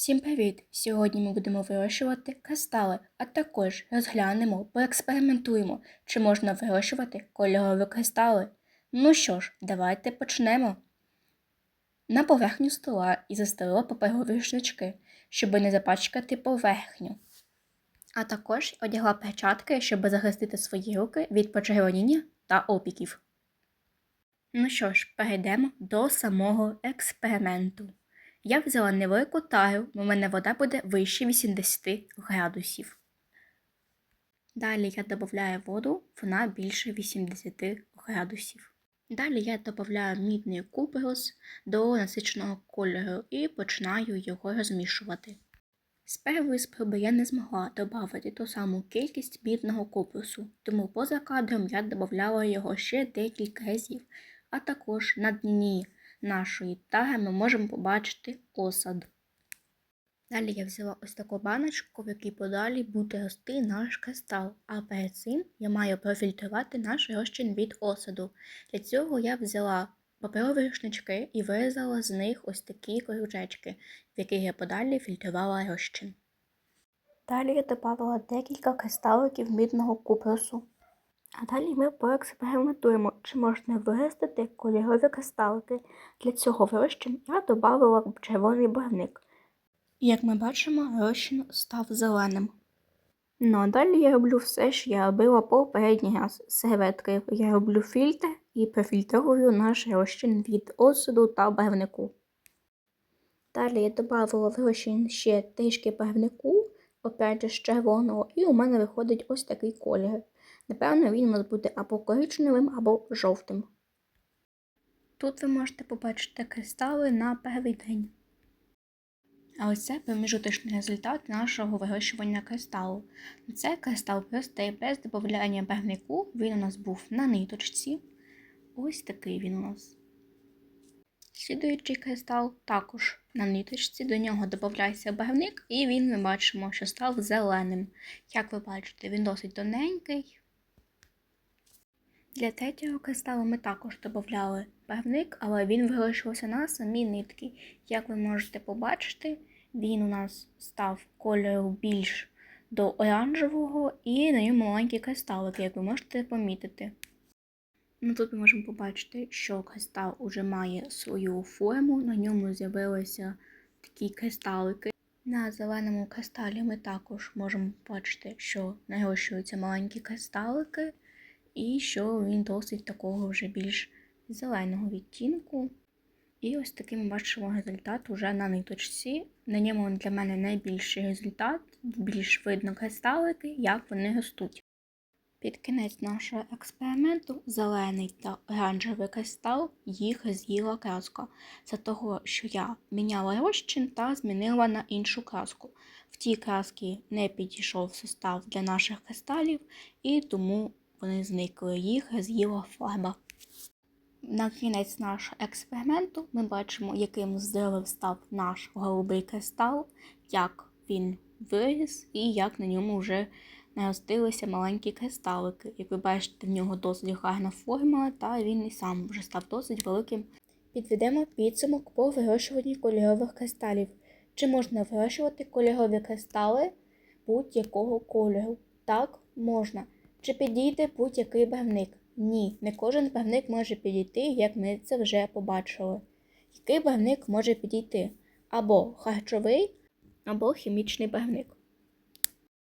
Всім привіт! Сьогодні ми будемо вирощувати кристали, а також розглянемо, поекспериментуємо, чи можна вирощувати кольорові кристали. Ну що ж, давайте почнемо. На поверхню стола і застелила паперові рушнички, щоб не запачкати поверхню. А також одягла перчатки, щоб захистити свої руки від почервоніння та опіків. Ну що ж, перейдемо до самого експерименту. Я взяла невелику тару, бо в мене вода буде вище 80 градусів. Далі я додаю воду, вона більше 80 градусів. Далі я додаю мідний купрус до насиченого кольору і починаю його розмішувати. З першої спроби я не змогла додати ту саму кількість мідного купрусу, тому поза кадром я додавала його ще декілька разів, а також на дні нашої таги ми можемо побачити осад. Далі я взяла ось таку баночку, в якій подалі буде рости наш кристал, а перед цим я маю профільтрувати наш розчин від осаду. Для цього я взяла паперові рушнички і вирізала з них ось такі кружечки, в яких я подалі фільтрувала розчин. Далі я додала декілька кристаликів мідного купрусу. А далі ми поекспериментуємо, чи можна виростити кольорові кристалики. Для цього в розчин я додала червоний барвник. Як ми бачимо, розчин став зеленим. Ну а далі я роблю все, що я робила попередній раз з серветкою. Я роблю фільтр і профільтрую наш розчин від осаду та барвнику. Далі я додавала в розчин ще трішки барвнику, опять же з червоного, і у мене виходить ось такий колір. Напевно, він у нас буде або коричневим, або жовтим. Тут ви можете побачити кристали на перший день. А ось це проміжуточний результат нашого вирощування кристалу. Це кристал простий без додавання барвнику. Він у нас був на ниточці. Ось такий він у нас. Слідуючий кристал також на ниточці, до нього додається барвник, і він ми бачимо, що став зеленим. Як ви бачите, він досить тоненький. Для третього кристалу ми також додавали барвник, але він вирощувався на самій нитки. Як ви можете побачити, він у нас став кольору більш до оранжевого і на ньому маленькі кристалики, як ви можете помітити. Ну, Тут ми можемо побачити, що кристал уже має свою форму, на ньому з'явилися такі кристалики. На зеленому кристалі ми також можемо бачити, що нарощуються маленькі кристалики, і що він досить такого вже більш зеленого відтінку. І ось такий ми бачимо результат уже на ниточці. На ньому для мене найбільший результат, більш видно кристалики, як вони ростуть. Під кінець нашого експерименту зелений та оранжевий кристал їх з'їла краска. Це того, що я міняла розчин та змінила на іншу краску. В тій краски не підійшов состав для наших кристалів, і тому вони зникли, їх з'їла фарба. На кінець нашого експерименту ми бачимо, яким здоровим став наш голубий кристал, як він виріс і як на ньому вже наростилися маленькі кристалики. Як ви бачите, в нього досить гарна форма, та він і сам вже став досить великим. Підведемо підсумок по вирощуванні кольорових кристалів. Чи можна вирощувати кольорові кристали будь-якого кольору? Так, можна. Чи підійде будь-який барвник? Ні, не кожен барвник може підійти, як ми це вже побачили. Який барвник може підійти? Або харчовий, або хімічний барвник.